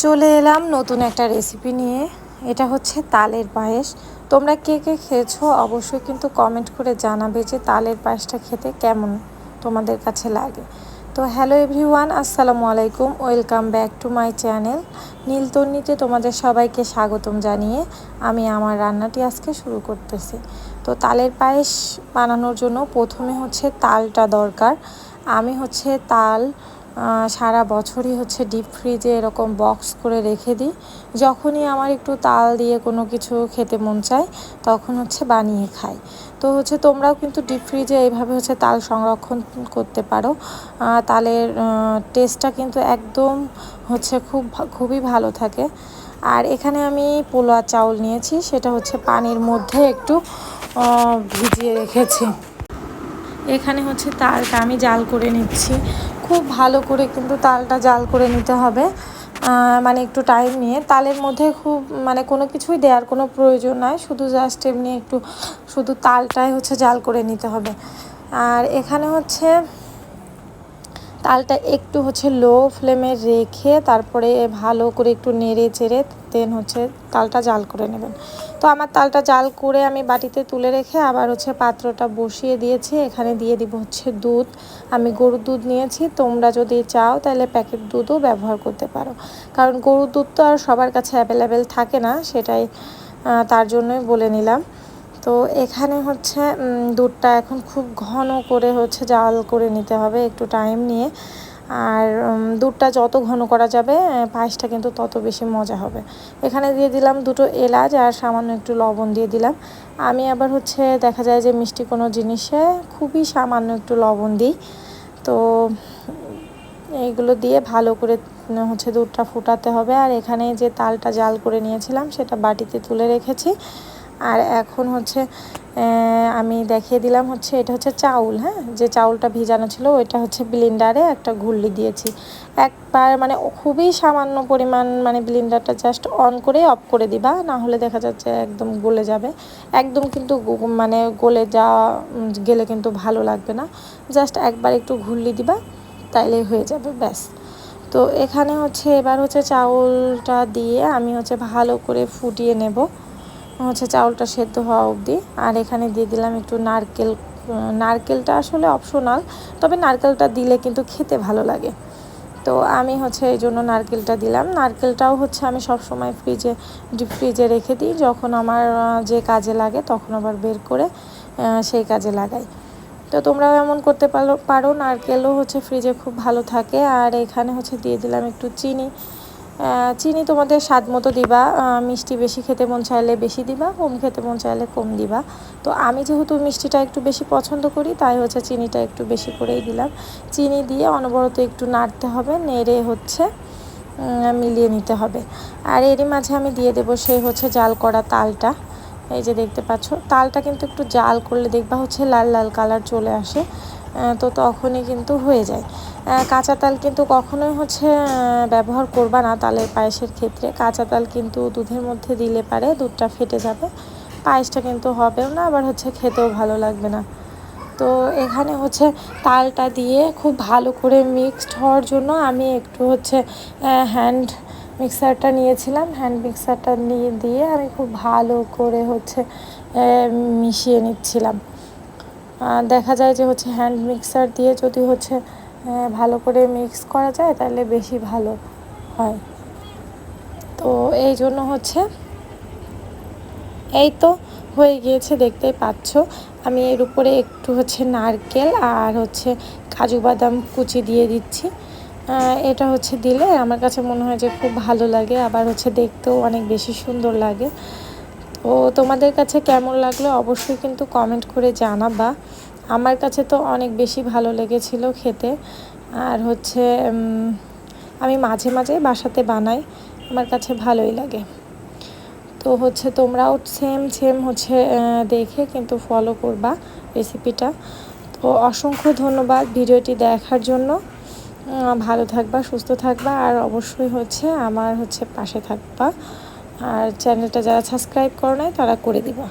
চলে এলাম নতুন একটা রেসিপি নিয়ে। এটা হচ্ছে তালের পায়েস। তোমরা কে কে খেয়েছো অবশ্যই কিন্তু কমেন্ট করে জানাবে যে তালের পায়েসটা খেতে কেমন তোমাদের কাছে লাগে। তো হ্যালো এভরিওয়ান আসসালামু আলাইকুম। Welcome back to my channel নীলতন্নিতে তোমাদের সবাইকে স্বাগতম জানিয়ে আমি আমার রান্নাটি আজকে শুরু করতেছি। তো তালের পায়েস বানানোর জন্য প্রথমে হচ্ছে তালটা দরকার। আমি হচ্ছে তাল সারা বছরই হচ্ছে ডিপ ফ্রিজে এরকম বক্স করে রেখে দিই। যখনই আমার একটু তাল দিয়ে কোনো কিছু খেতে মন চায়, তখন হচ্ছে বানিয়ে খাই। তো হচ্ছে তোমরাও কিন্তু ডিপ ফ্রিজে এইভাবে হচ্ছে তাল সংরক্ষণ করতে পারো। তালের টেস্টটা কিন্তু একদম হচ্ছে খুব খুবই ভালো থাকে। আর এখানে আমি পোলোয়া চাউল নিয়েছি, সেটা হচ্ছে পানির মধ্যে একটু ভিজিয়ে রেখেছি। এখানে হচ্ছে তালটা আমি জাল করে নিচ্ছি। খুব ভালো করে কিন্তু তালটা জাল করে নিতে হবে। মানে একটু টাইম নিয়ে। তালের মধ্যে খুব মানে কোনো কিছুই দেওয়ার কোনো প্রয়োজন নাই। শুধু জাস্ট এমনি একটু, শুধু তালটাই হচ্ছে জাল করে নিতে হবে। আর এখানে হচ্ছে তালটা একটু হচ্ছে লো ফ্লেমে রেখে তারপরে ভালো করে একটু নেড়ে চেড়ে দেন হচ্ছে তালটা জাল করে নেবেন। তো আমার তালটা জাল করে আমি বাটিতে তুলে রেখে আবার হচ্ছে পাত্রটা বসিয়ে দিয়েছি। এখানে দিয়ে দিব হচ্ছে দুধ। আমি গরুর দুধ নিয়েছি। তোমরা যদি চাও তাহলে প্যাকেট দুধও ব্যবহার করতে পারো। কারণ গরুর দুধ তো আর সবার কাছে অ্যাভেলেবেল থাকে না। সেটাই তার জন্যই বলে নিলাম। তো এখানে হচ্ছে দুধটা এখন খুব ঘন করে হচ্ছে জাল করে নিতে হবে একটু টাইম নিয়ে। আর দুধটা যত ঘন করা যাবে পায়েসটা কিন্তু তত বেশি মজা হবে। এখানে দিয়ে দিলাম দুটো এলাচ আর সামান্য একটু লবণ দিয়ে দিলাম। আমি আবার হচ্ছে, দেখা যায় যে মিষ্টি কোনো জিনিসে খুবই সামান্য একটু লবণ দিই। তো এইগুলো দিয়ে ভালো করে হচ্ছে দুধটা ফুটাতে হবে। আর এখানে যে তালটা জাল করে নিয়েছিলাম, সেটা বাটিতে তুলে রেখেছি। আর এখন হচ্ছে আমি দেখিয়ে দিলাম হচ্ছে, এটা হচ্ছে চাউল হ্যাঁ? যে চাউলটা ভিজানো ছিল, ওইটা হচ্ছে ব্লিন্ডারে একটা ঘুরলি দিয়েছি। একবার মানে খুবই সামান্য পরিমাণ মানে ব্লিন্ডারটা জাস্ট অন করে অফ করে দিবা, না হলে দেখা যাচ্ছে একদম গলে যাবে। একদম কিন্তু মানে গলে যাওয়া গেলে কিন্তু ভালো লাগবে না। জাস্ট একবার একটু ঘুরলি দিবা, তাইলে হয়ে যাবে, ব্যাস। তো এখানে হচ্ছে, এবার হচ্ছে চাউলটা দিয়ে আমি হচ্ছে ভালো করে ফুটিয়ে নেব। হচ্ছে চাউলটা সেদ্ধ হওয়া অবধি। আর এখানে দিয়ে দিলাম একটু নারকেল নারকেলটা আসলে অপশনাল তবে নারকেলটা দিলে কিন্তু খেতে ভালো লাগে। তো আমি হচ্ছে এই জন্য নারকেলটা দিলাম। নারকেলটাও হচ্ছে আমি সব সময় ফ্রিজে ডিপ ফ্রিজে রেখে দিই। যখন আমার যে কাজে লাগে তখন আবার বের করে সেই কাজে লাগাই। তো তোমরাও এমন করতে পারো পারো। নারকেলও হচ্ছে ফ্রিজে খুব ভালো থাকে। আর এখানে হচ্ছে দিয়ে দিলাম একটু চিনি। চিনি তোমাদের স্বাদ মতো দিবা মিষ্টি বেশি খেতে মন চাইলে বেশি দিবা, কম খেতে মন চাইলে কম দিবা। তো আমি যেহেতু মিষ্টিটা একটু বেশি পছন্দ করি, তাই হচ্ছে চিনিটা একটু বেশি করেই দিলাম। চিনি দিয়ে অনবরত একটু নাড়তে হবে, নেড়ে হচ্ছে মিলিয়ে নিতে হবে। আর এরই মাঝে আমি দিয়ে দেবো সেই হচ্ছে জাল করা তালটা, এই যে দেখতে পাচ্ছ। তালটা কিন্তু একটু জাল করলে দেখবা হচ্ছে লাল লাল কালার চলে আসে। তো তখনই কিন্তু হয়ে যায়। কাঁচা তাল কিন্তু কখনোই হচ্ছে ব্যবহার করবা না তালের পায়েসের ক্ষেত্রে। কাঁচা তাল কিন্তু দুধের মধ্যে দিলে পারে, দুধটা ফেটে যাবে। পায়েসটা কিন্তু হবেও না, আবার হচ্ছে খেতেও ভালো লাগবে না। তো এখানে হচ্ছে তালটা দিয়ে খুব ভালো করে মিক্সড হওয়ার জন্য আমি একটু হচ্ছে হ্যান্ড মিক্সারটা নিয়েছিলাম। হ্যান্ড মিক্সারটা নিয়ে দিয়ে আমি খুব ভালো করে হচ্ছে মিশিয়ে নিচ্ছিলাম। দেখা যায় যে হচ্ছে হ্যান্ড মিক্সার দিয়ে যদি হচ্ছে ভালো করে মিক্স করা যায় তাহলে বেশি ভালো হয়। তো এই জন্য হচ্ছে, এই তো হয়ে গিয়েছে দেখতেই পাচ্ছ। আমি এর উপরে একটু হচ্ছে নারকেল আর হচ্ছে কাজু বাদাম কুচি দিয়ে দিচ্ছি। এটা হচ্ছে দিলে আমার কাছে মনে হয় যে খুব ভালো লাগে, আবার হচ্ছে দেখতেও অনেক বেশি সুন্দর লাগে। ও তোমাদের কাছে কেমন লাগল অবশ্যই কিন্তু কমেন্ট করে জানাবা। আমার কাছে তো অনেক বেশি ভালো লেগেছিল খেতে। আর হচ্ছে আমি মাঝে মাঝে বাসাতে বানাই, আমার কাছে ভালোই লাগে। তো হচ্ছে তোমরাও সেম সেম হচ্ছে দেখে কিন্তু ফলো করবা রেসিপিটা তো অসংখ্য ধন্যবাদ ভিডিওটি দেখার জন্য। ভালো থাকবা, সুস্থ থাকবা, আর অবশ্যই হচ্ছে আমার হচ্ছে পাশে থাকবা। আর চ্যানেলটা যারা সাবস্ক্রাইব করো নাই তারা করে দিবা।